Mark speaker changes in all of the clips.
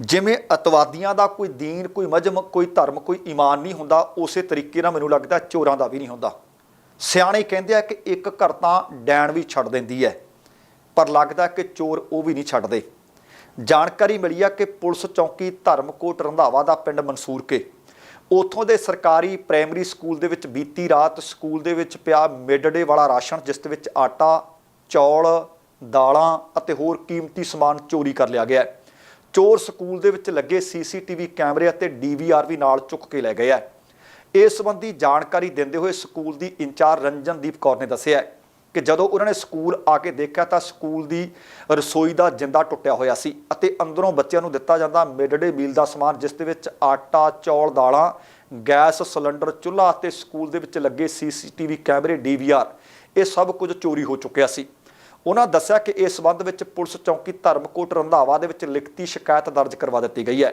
Speaker 1: ਜਿਵੇਂ ਅਤਵਾਦੀਆਂ ਦਾ ਕੋਈ ਦੀਨ, ਕੋਈ ਮਜਮ, ਕੋਈ ਧਰਮ, ਕੋਈ ਈਮਾਨ ਨਹੀਂ ਹੁੰਦਾ, ਉਸੇ ਤਰੀਕੇ ਨਾਲ ਮੈਨੂੰ ਲੱਗਦਾ ਚੋਰਾਂ ਦਾ ਵੀ ਨਹੀਂ ਹੁੰਦਾ। ਸਿਆਣੇ ਕਹਿੰਦੇ ਆ ਕਿ ਇੱਕ ਘਰ ਤਾਂ ਡੈਣ ਵੀ ਛੱਡ ਦਿੰਦੀ ਹੈ, ਪਰ ਲੱਗਦਾ ਕਿ ਚੋਰ ਉਹ ਵੀ ਨਹੀਂ ਛੱਡਦੇ। ਜਾਣਕਾਰੀ ਮਿਲੀ ਆ ਕਿ ਪੁਲਿਸ ਚੌਕੀ ਧਰਮਕੋਟ ਰੰਧਾਵਾ ਦਾ ਪਿੰਡ ਮਨਸੂਰ ਕੇ। ਉਥੋਂ ਦੇ ਸਰਕਾਰੀ ਪ੍ਰਾਇਮਰੀ ਸਕੂਲ ਦੇ ਵਿੱਚ ਬੀਤੀ ਰਾਤ ਸਕੂਲ ਦੇ ਵਿੱਚ ਪਿਆ ਮਿਡ ਡੇ ਵਾਲਾ ਰਾਸ਼ਨ, ਜਿਸ ਦੇ ਵਿੱਚ ਆਟਾ, ਚੌਲ, ਦਾਲਾਂ ਅਤੇ ਹੋਰ ਕੀਮਤੀ ਸਮਾਨ ਚੋਰੀ ਕਰ ਲਿਆ ਗਿਆ ਹੈ। ਚੋਰ ਸਕੂਲ ਦੇ ਵਿੱਚ ਲੱਗੇ ਸੀਸੀਟੀਵੀ ਕੈਮਰੇ ਅਤੇ ਡੀਵੀਆਰ ਵੀ ਨਾਲ ਚੁੱਕ ਕੇ ਲੈ ਗਏ ਹੈ ਇਸ ਸੰਬੰਧੀ ਜਾਣਕਾਰੀ ਦਿੰਦੇ ਹੋਏ ਸਕੂਲ ਦੀ ਇੰਚਾਰਜ ਰੰਜਨਦੀਪ ਕੌਰ ਨੇ ਦੱਸਿਆ ਕਿ ਜਦੋਂ ਉਹਨਾਂ ਨੇ ਸਕੂਲ ਆ ਕੇ ਦੇਖਿਆ ਤਾਂ ਸਕੂਲ ਦੀ ਰਸੋਈ ਦਾ ਜਿੰਦਾ ਟੁੱਟਿਆ ਹੋਇਆ ਸੀ ਅਤੇ ਅੰਦਰੋਂ ਬੱਚਿਆਂ ਨੂੰ ਦਿੱਤਾ ਜਾਂਦਾ ਮਿਡ ਡੇ ਮੀਲ ਦਾ ਸਮਾਨ, ਜਿਸ ਦੇ ਵਿੱਚ ਆਟਾ, ਚੌਲ, ਦਾਲਾਂ, ਗੈਸ, ਸਿਲੰਡਰ, ਚੁੱਲ੍ਹਾ ਅਤੇ ਸਕੂਲ ਦੇ ਵਿੱਚ ਲੱਗੇ ਸੀਸੀਟੀਵੀ ਕੈਮਰੇ, ਡੀਵੀਆਰ, ਇਹ ਸਭ ਕੁਝ ਚੋਰੀ ਹੋ ਚੁੱਕਿਆ ਸੀ। ਉਹਨਾਂ ਦੱਸਿਆ ਕਿ ਇਸ ਸੰਬੰਧ ਵਿੱਚ ਪੁਲਿਸ ਚੌਕੀ ਧਰਮਕੋਟ ਰੰਧਾਵਾ ਦੇ ਵਿੱਚ ਲਿਖਤੀ ਸ਼ਿਕਾਇਤ ਦਰਜ ਕਰਵਾ ਦਿੱਤੀ ਗਈ ਹੈ।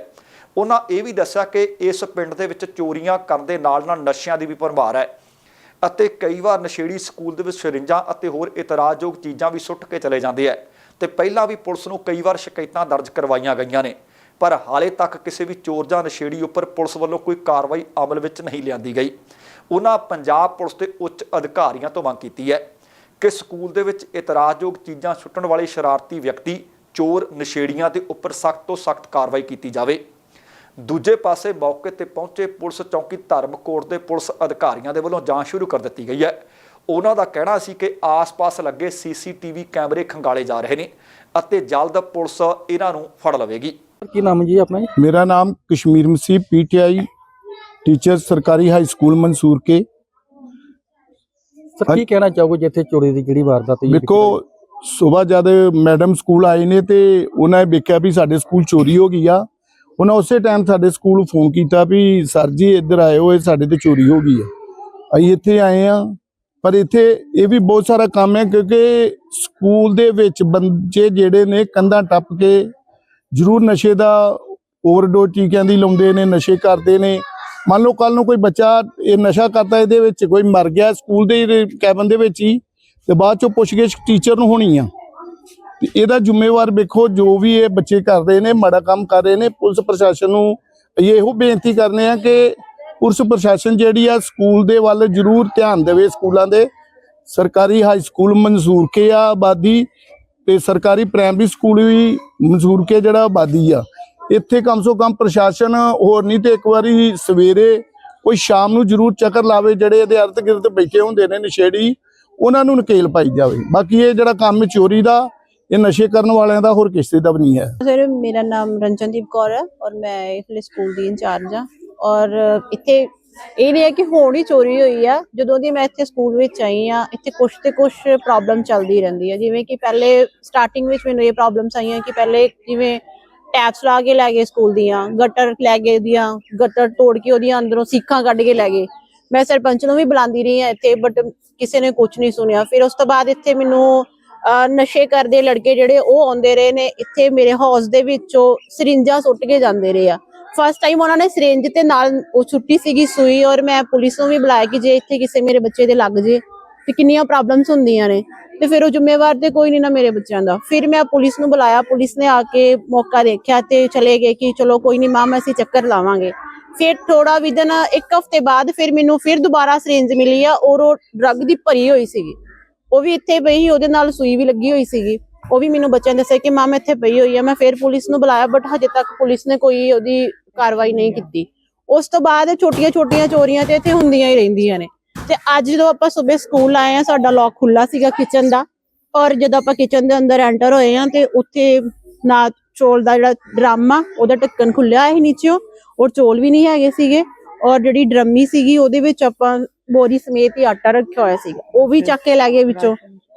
Speaker 1: ਉਹਨਾਂ ਇਹ ਵੀ ਦੱਸਿਆ ਕਿ ਇਸ ਪਿੰਡ ਦੇ ਵਿੱਚ ਚੋਰੀਆਂ ਕਰਨ ਦੇ ਨਾਲ ਨਾਲ ਨਸ਼ਿਆਂ ਦੀ ਵੀ ਭਰਮਾਰ ਹੈ ਅਤੇ ਕਈ ਵਾਰ ਨਸ਼ੇੜੀ ਸਕੂਲ ਦੇ ਵਿੱਚ ਸਰਿੰਜਾਂ ਅਤੇ ਹੋਰ ਇਤਰਾਜ਼ਯੋਗ ਚੀਜ਼ਾਂ ਵੀ ਸੁੱਟ ਕੇ ਚਲੇ ਜਾਂਦੇ ਆ ਤੇ ਪਹਿਲਾਂ ਵੀ ਪੁਲਿਸ ਨੂੰ ਕਈ ਵਾਰ ਸ਼ਿਕਾਇਤਾਂ ਦਰਜ ਕਰਵਾਈਆਂ ਗਈਆਂ ਨੇ, ਪਰ ਹਾਲੇ ਤੱਕ ਕਿਸੇ ਵੀ ਚੋਰ ਜਾਂ ਨਸ਼ੇੜੀ ਉੱਪਰ ਪੁਲਿਸ ਵੱਲੋਂ ਕੋਈ ਕਾਰਵਾਈ ਅਮਲ ਵਿੱਚ ਨਹੀਂ ਲਿਆਂਦੀ ਗਈ। ਉਹਨਾਂ ਪੰਜਾਬ ਪੁਲਿਸ ਦੇ ਉੱਚ ਅਧਿਕਾਰੀਆਂ ਤੋਂ ਮੰਗ ਕੀਤੀ ਹੈ। ਕਿ ਸਕੂਲ ਦੇ ਵਿੱਚ ਇਤਰਾਜ਼ਯੋਗ ਚੀਜ਼ਾਂ ਸੁੱਟਣ ਵਾਲੇ ਸ਼ਰਾਰਤੀ ਵਿਅਕਤੀ ਚੋਰ ਨਸ਼ੇੜੀਆਂ ਦੇ ਉੱਪਰ ਸਖਤ ਤੋਂ ਸਖਤ ਕਾਰਵਾਈ ਕੀਤੀ ਜਾਵੇ। ਦੂਜੇ ਪਾਸੇ ਮੌਕੇ ਤੇ ਪਹੁੰਚੇ ਪੁਲਿਸ ਚੌਕੀ ਧਰਮਕੋਟ ਦੇ ਪੁਲਿਸ ਅਧਿਕਾਰੀਆਂ ਦੇ ਵੱਲੋਂ ਜਾਂਚ ਸ਼ੁਰੂ ਕਰ ਦਿੱਤੀ ਗਈ ਹੈ। ਉਹਨਾਂ ਦਾ ਕਹਿਣਾ ਸੀ ਕਿ ਆਸ-ਪਾਸ ਲੱਗੇ ਸੀਸੀਟੀਵੀ ਕੈਮਰੇ ਖੰਗਾਲੇ ਜਾ ਰਹੇ ਨੇ ਅਤੇ ਜਲਦ ਪੁਲਿਸ ਇਹਨਾਂ ਨੂੰ ਫੜ ਲਵੇਗੀ।
Speaker 2: ਕੀ ਨਾਮ ਜੀ ਆਪਣਾ?
Speaker 3: ਮੇਰਾ ਨਾਮ ਕਸ਼ਮੀਰ ਮਸੀਹ ਪੀਟੀਆਈ ਟੀਚਰ ਸਰਕਾਰੀ ਹਾਈ ਸਕੂਲ ਮਨਸੂਰ ਕੇ
Speaker 2: ਸਰ ਕੀ ਕਹਿਣਾ ਚਾਹੋਗੇ ਜਿੱਥੇ ਚੋਰੀ ਦੀ ਜਿਹੜੀ ਵਾਰਦਾਤ ਹੋਈ?
Speaker 3: ਵੇਖੋ ਸਵੇਰ ਜਦ ਮੈਡਮ ਸਕੂਲ ਆਏ ਨੇ ਤੇ ਉਹਨਾਂ ਨੇ ਵੇਖਿਆ ਵੀ ਸਾਡੇ ਸਕੂਲ ਚੋਰੀ ਹੋ ਗਈ ਆ। ਉਹਨਾਂ ਉਸੇ ਟਾਈਮ ਸਾਡੇ ਸਕੂਲ ਫੋਨ ਕੀਤਾ ਵੀ ਸਰ ਜੀ ਇੱਧਰ ਆਏ ਹੋਏ ਸਾਡੇ ਤੇ ਚੋਰੀ ਹੋ ਗਈ ਆ। ਅਸੀਂ ਇੱਥੇ ਆਏ ਆ। ਪਰ ਇੱਥੇ ਇਹ ਵੀ ਬਹੁਤ ਸਾਰਾ ਕੰਮ ਹੈ ਕਿਉਂਕਿ ਸਕੂਲ ਦੇ ਵਿੱਚ ਬੱਚੇ ਜਿਹੜੇ ਨੇ ਕੰਧਾਂ ਟੱਪ ਕੇ ਜ਼ਰੂਰ ਨਸ਼ੇ ਦਾ ਓਵਰਡੋਜ਼ ਟੀਕਿਆਂ ਦੀ ਲਾਉਂਦੇ ਨੇ ਨਸ਼ੇ ਕਰਦੇ ਨੇ। ਮੰਨ ਲਓ ਕੱਲ ਨੂੰ ਕੋਈ ਬੱਚਾ ਇਹ ਨਸ਼ਾ ਕਰਦਾ ਇਹਦੇ ਵਿੱਚ, ਕੋਈ ਮਰ ਗਿਆ ਸਕੂਲ ਦੇ ਕੈਬਨ ਦੇ ਵਿੱਚ ਹੀ, ਤੇ ਬਾਅਦ ਚੋਂ ਪੁੱਛਗਿੱਛ ਟੀਚਰ ਨੂੰ ਹੋਣੀ ਆ। ਤੇ ਇਹਦਾ ਜ਼ਿੰਮੇਵਾਰ ਵੇਖੋ, ਜੋ ਵੀ ਇਹ ਬੱਚੇ ਕਰਦੇ ਨੇ, ਮਾੜਾ ਕੰਮ ਕਰ ਰਹੇ ਨੇ, ਪੁਲਿਸ ਪ੍ਰਸ਼ਾਸਨ ਨੂੰ ਅਸੀਂ ਇਹੋ ਬੇਨਤੀ ਕਰਨੇ ਆ ਕਿ ਪੁਲਿਸ ਪ੍ਰਸ਼ਾਸਨ ਜਿਹੜੀ ਆ, ਸਕੂਲ ਦੇ ਵੱਲ ਜ਼ਰੂਰ ਧਿਆਨ ਦੇਵੇ ਸਕੂਲਾਂ ਦੇ। ਸਰਕਾਰੀ ਹਾਈ ਸਕੂਲ ਮਨਜ਼ੂਰ ਕੇ ਆ ਆਬਾਦੀ, ਤੇ ਸਰਕਾਰੀ ਪ੍ਰਾਇਮਰੀ ਸਕੂਲ ਵੀ ਮਨਜ਼ੂਰ ਕੇ ਜਿਹੜਾ ਆਬਾਦੀ ਆ। ਇੱਥੇ ਕਮ ਸੋ ਕਮ ਪ੍ਰਸ਼ਾਸਨ ਹੋਰ ਨਹੀਂ ਤੇ ਇੱਕ ਵਾਰੀ ਸਵੇਰੇ ਕੋਈ ਸ਼ਾਮ ਨੂੰ ਜ਼ਰੂਰ ਚੱਕਰ ਲਾਵੇ ਜਿਹੜੇ ਇਹਦੇ ਅਰਧ ਗਿਰਦ ਬੈਠੇ ਹੁੰਦੇ ਨੇ ਨਸ਼ੇੜੀ, ਉਹਨਾਂ ਨੂੰ ਨਕੇਲ ਪਾਈ ਜਾਵੇ। ਬਾਕੀ ਇਹ ਜਿਹੜਾ ਕੰਮ ਚੋਰੀ ਦਾ, ਇਹ ਨਸ਼ੇ ਕਰਨ ਵਾਲਿਆਂ ਦਾ ਹੋਰ ਕਿਸੇ ਦਾ ਵੀ ਨਹੀਂ ਹੈ।
Speaker 4: ਸਰ, ਮੇਰਾ ਨਾਮ ਰੰਜਨਦੀਪ ਕੌਰ ਹੈ ਔਰ ਮੈਂ ਇਸ ਸਕੂਲ ਦੀ ਇੰਚਾਰਜ ਹਾਂ। ਔਰ ਇੱਥੇ ਇਹ ਨਹੀਂ ਹੈ ਕਿ ਹੁਣ ਹੀ ਚੋਰੀ ਹੋਈ ਆ। ਜਦੋਂ ਦੀ ਮੈਂ ਇੱਥੇ ਸਕੂਲ ਵਿੱਚ ਆਈ ਆ ਇੱਥੇ ਕੁਛ ਤੇ ਕੁਛ ਪ੍ਰੋਬਲਮ ਚੱਲਦੀ ਰਹਿੰਦੀ ਹੈ ਜਿਵੇਂ ਕਿ ਪਹਿਲੇ ਸਟਾਰਟਿੰਗ ਵਿੱਚ ਮੈਨੂੰ ਇਹ ਪ੍ਰੋਬਲਮਸ ਆਈਆਂ ਕਿ ਪਹਿਲੇ ਜਿਵੇਂ ਟੈਪਸ ਲਾ ਕੇ ਲੈ ਗਏ ਸਕੂਲ ਦੀਆਂ ਗਟਰ ਲੈ ਗਏ ਦੀਆਂ ਗਟਰ ਤੋੜ ਕੇ ਉਹਦੀਆਂ ਅੰਦਰੋਂ ਸੀਖਾਂ ਕੱਢ ਕੇ ਲੈ ਗਏ। ਮੈਂ ਸਰਪੰਚ ਨੂੰ ਵੀ ਬੁਲਾਉਂਦੀ ਰਹੀ ਆ ਇੱਥੇ ਬਟ ਕਿਸੇ ਨੇ ਕੁਝ ਨਹੀਂ ਸੁਣਿਆ। ਫਿਰ ਉਸ ਤੋਂ ਬਾਅਦ ਇੱਥੇ ਮੈਨੂੰ ਨਸ਼ੇ ਕਰਦੇ ਲੜਕੇ ਜਿਹੜੇ ਉਹ ਆਉਂਦੇ ਰਹੇ ਨੇ। ਇੱਥੇ ਮੇਰੇ ਹਾਊਸ ਦੇ ਵਿੱਚੋਂ ਸਰਿੰਜਾਂ ਸੁੱਟ ਕੇ ਜਾਂਦੇ ਰਹੇ ਆ। ਫਸਟ ਟਾਈਮ ਉਹਨਾਂ ਨੇ ਸਰਿੰਜ ਤੇ ਨਾਲ ਉਹ ਛੁੱਟੀ ਸੀਗੀ ਸੂਈ ਔਰ ਮੈਂ ਪੁਲਿਸ ਨੂੰ ਵੀ ਬੁਲਾਇਆ ਕਿ ਜੇ ਇੱਥੇ ਕਿਸੇ ਮੇਰੇ ਬੱਚੇ ਦੇ ਲੱਗ ਜੇ, ਤੇ ਕਿੰਨੀਆਂ ਪ੍ਰੋਬਲਮਸ ਹੁੰਦੀਆਂ ਨੇ। ਤੇ ਫਿਰ ਉਹ ਜ਼ਿੰਮੇਵਾਰ ਤੇ ਕੋਈ ਨਹੀਂ ਨਾ ਮੇਰੇ ਬੱਚਿਆਂ ਦਾ। ਫਿਰ ਮੈਂ ਪੁਲਿਸ ਨੂੰ ਬੁਲਾਇਆ ਪੁਲਿਸ ਨੇ ਆ ਕੇ ਮੌਕਾ ਦੇਖਿਆ ਤੇ ਚਲੇ ਗਏ ਕਿ ਚਲੋ ਕੋਈ ਨਹੀਂ ਮਾਮ ਅਸੀਂ ਚੱਕਰ ਲਾਵਾਂਗੇ। ਫਿਰ ਥੋੜਾ ਵਿਦਨ ਇੱਕ ਹਫ਼ਤੇ ਬਾਅਦ ਫਿਰ ਮੈਨੂੰ ਫਿਰ ਦੁਬਾਰਾ ਸਰਿੰਜ ਮਿਲੀ ਆ ਔਰ ਉਹ ਡਰੱਗ ਦੀ ਭਰੀ ਹੋਈ ਸੀਗੀ। ਉਹ ਵੀ ਇੱਥੇ ਪਈ ਸੀ, ਉਹਦੇ ਨਾਲ ਸੂਈ ਵੀ ਲੱਗੀ ਹੋਈ ਸੀਗੀ। ਉਹ ਵੀ ਮੈਨੂੰ ਬੱਚਿਆਂ ਨੇ ਦੱਸਿਆ ਕਿ ਮਾਮ ਇੱਥੇ ਪਈ ਹੋਈ ਆ। ਮੈਂ ਫਿਰ ਪੁਲਿਸ ਨੂੰ ਬੁਲਾਇਆ ਬਟ ਹਜੇ ਤੱਕ ਪੁਲਿਸ ਨੇ ਕੋਈ ਉਹਦੀ ਕਾਰਵਾਈ ਨਹੀਂ ਕੀਤੀ। ਉਸ ਤੋਂ ਬਾਅਦ ਛੋਟੀਆਂ ਛੋਟੀਆਂ ਚੋਰੀਆਂ ਤੇ ਇੱਥੇ ਹੁੰਦੀਆਂ ਹੀ ਰਹਿੰਦੀਆਂ ਨੇ। ਤੇ ਅੱਜ ਜਦੋਂ ਆਪਾਂ ਸਵੇਰ ਸਕੂਲ ਆਏ ਆ ਸਾਡਾ ਲੌਕ ਖੁੱਲਾ ਸੀਗਾ ਕਿਚਨ ਦਾ। ਔਰ ਜਦੋਂ ਆਪਾਂ ਕਿਚਨ ਦੇ ਅੰਦਰ ਐਂਟਰ ਹੋਏ ਆ ਤੇ ਉੱਥੇ ਨਾ ਚੋਲ ਦਾ ਜਿਹੜਾ ਡਰਾਮਾ ਉਹਦਾ ਢੱਕਣ ਖੁੱਲਿਆ ਸੀ ਨੀਚੇੋਂ ਔਰ ਚੋਲ ਵੀ ਨਹੀਂ ਹੈਗੇ ਸੀਗੇ। ਔਰ ਜਿਹੜੀ ਡਰਮੀ ਸੀਗੀ ਉਹਦੇ ਵਿੱਚ ਆਪਾਂ ਬੋਰੀ ਸਮੇਤ ਹੀ ਆਟਾ ਰੱਖਿਆ ਹੋਇਆ ਸੀਗਾ। ਉਹ ਵੀ ਚੱਕ ਕੇ ਲੈ ਗਏ ਵਿੱਚੋਂ।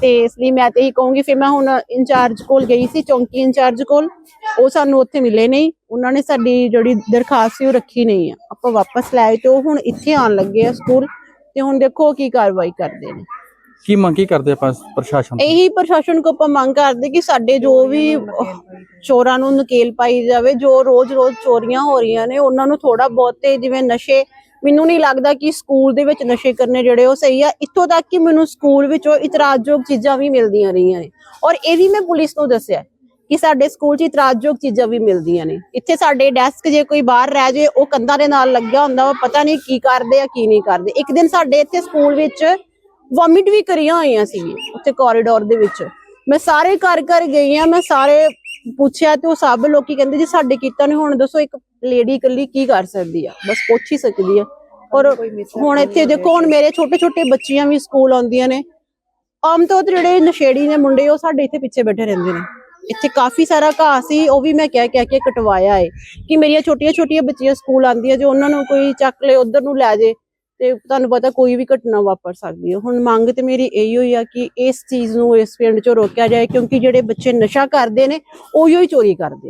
Speaker 4: ਤੇ ਇਸ ਲਈ ਮੈਂ ਤੇ ਹੀ ਕਹੂੰਗੀ ਫਿਰ ਮੈਂ ਹੁਣ ਇੰਚਾਰਜ ਕੋਲ ਗਈ ਸੀ ਚੌਂਕੀ ਇੰਚਾਰਜ ਕੋਲ ਉਹ ਸਾਨੂੰ ਉੱਥੇ ਮਿਲੇ ਨਹੀਂ। ਉਹਨਾਂ ਨੇ ਸਾਡੀ ਜਿਹੜੀ ਦਰਖਾਸਤ ਸੀ ਉਹ ਰੱਖੀ ਨਹੀਂ ਆ। ਆਪਾਂ ਵਾਪਸ ਲੈ ਆਏ ਤੇ ਉਹ ਹੁਣ ਇੱਥੇ ਆਉਣ ਲੱਗੇ ਆ ਸਕੂਲ ਤੇ ਹੁਣ ਦੇਖੋ ਕੀ ਕਾਰਵਾਈ ਕਰਦੇ ਨੇ।
Speaker 2: ਕੀ ਮੰਗ ਕੀ ਕਰਦੇ ਆਪਾਂ ਪ੍ਰਸ਼ਾਸਨ ਤੋਂ?
Speaker 4: ਇਹੀ ਪ੍ਰਸ਼ਾਸਨ ਕੋ ਆਪਾਂ ਮੰਗ ਕਰਦੇ ਕਿ ਸਾਡੇ ਜੋ ਵੀ ਚੋਰਾਂ ਨੂੰ ਨਕੇਲ ਪਾਈ ਜਾਵੇ ਜੋ ਰੋਜ਼-ਰੋਜ਼ ਚੋਰੀਆਂ ਹੋ ਰਹੀਆਂ ਨੇ ਉਹਨਾਂ ਨੂੰ ਥੋੜਾ ਬਹੁਤ ਤੇ ਜਿਵੇਂ ਨਸ਼ੇ ਮੈਨੂੰ ਨਹੀਂ ਲੱਗਦਾ ਕਿ ਸਕੂਲ ਦੇ ਵਿੱਚ ਨਸ਼ੇ ਕਰਨੇ ਜਿਹੜੇ ਉਹ ਸਹੀ ਆ। ਇੱਥੋਂ ਤੱਕ ਕਿ ਮੈਨੂੰ ਸਕੂਲ ਵਿੱਚੋਂ ਇਤਰਾਜ਼ਯੋਗ ਚੀਜ਼ਾਂ ਵੀ ਮਿਲਦੀਆਂ ਰਹੀਆਂ ਨੇ। ਔਰ ਇਹ ਵੀ ਮੈਂ ਪੁਲਿਸ ਨੂੰ ਦੱਸਿਆ ਕਿ ਸਾਡੇ ਸਕੂਲ 'ਚ ਇਤਰਾਜ਼ਯੋਗ ਚੀਜ਼ਾਂ ਵੀ ਮਿਲਦੀਆਂ ਨੇ। ਇੱਥੇ ਸਾਡੇ ਡੈਸਕ ਜੇ ਕੋਈ ਬਾਹਰ ਰਹਿ ਜੇ, ਉਹ ਕੰਧਾਂ ਦੇ ਨਾਲ ਲੱਗਿਆ ਹੁੰਦਾ ਵਾ, ਪਤਾ ਨਹੀਂ ਕੀ ਕਰਦੇ ਆ, ਕੀ ਨਹੀਂ ਕਰਦੇ। ਇੱਕ ਦਿਨ ਸਾਡੇ ਇੱਥੇ ਸਕੂਲ ਵਿੱਚ ਵੋਮਿਟ ਵੀ ਕਰੀਆਂ ਹੋਈਆਂ ਸੀ ਉੱਥੇ ਕੋਰੀਡੋਰ ਦੇ ਵਿੱਚ। ਮੈਂ ਸਾਰੇ ਘਰ ਘਰ ਗਈ ਆ, ਮੈਂ ਸਾਰੇ ਪੁੱਛਿਆ ਤੇ ਉਹ ਸਭ ਲੋਕੀ ਕਹਿੰਦੇ, ਜੀ ਸਾਡੇ ਕੀਤਾ ਨਹੀਂ ਹੁਣ ਦੱਸੋ ਇੱਕ ਲੇਡੀ ਇਕੱਲੀ ਕੀ ਕਰ ਸਕਦੀ ਆ? ਬਸ ਪੁੱਛ ਹੀ ਸਕਦੀ ਆ। ਔਰ ਹੁਣ ਇੱਥੇ ਦੇਖੋ ਹੁਣ ਮੇਰੇ ਛੋਟੇ ਛੋਟੇ ਬੱਚੀਆਂ ਵੀ ਸਕੂਲ ਆਉਂਦੀਆਂ ਨੇ। ਆਮ ਤੌਰ ਤੇ ਜਿਹੜੇ ਨਸ਼ੇੜੀ ਨੇ ਮੁੰਡੇ ਉਹ ਸਾਡੇ ਇੱਥੇ ਪਿੱਛੇ ਬੈਠੇ ਰਹਿੰਦੇ ਨੇ। ਇੱਥੇ ਕਾਫੀ ਸਾਰਾ ਘਾਹ ਸੀ ਉਹ ਵੀ ਮੈਂ ਕਹਿ ਕਹਿ ਕੇ ਕਟਵਾਇਆ ਏ ਕਿ ਮੇਰੀਆਂ ਛੋਟੀਆਂ ਛੋਟੀਆਂ ਬੱਚੀਆਂ ਸਕੂਲ ਆਉਂਦੀਆਂ ਜੇ ਉਹਨਾਂ ਨੂੰ ਕੋਈ ਚੱਕ ਲੇ ਉਧਰ ਨੂੰ ਲੈ ਜੇ ਤੇ ਤੁਹਾਨੂੰ ਪਤਾ ਕੋਈ ਵੀ ਘਟਨਾ ਵਾਪਰ ਸਕਦੀ ਹੈ ਹੁਣ ਮੰਗ ਤੇ ਮੇਰੀ ਇਹੀ ਹੋਈ ਆ ਕਿ ਇਸ ਚੀਜ਼ ਨੂੰ ਇਸ ਪਿੰਡ ਚੋਂ ਰੋਕਿਆ ਜਾਏ ਕਿਉਂਕਿ ਜਿਹੜੇ ਬੱਚੇ ਨਸ਼ਾ ਕਰਦੇ ਨੇ ਉਹੀ ਹੀ ਚੋਰੀ ਕਰਦੇ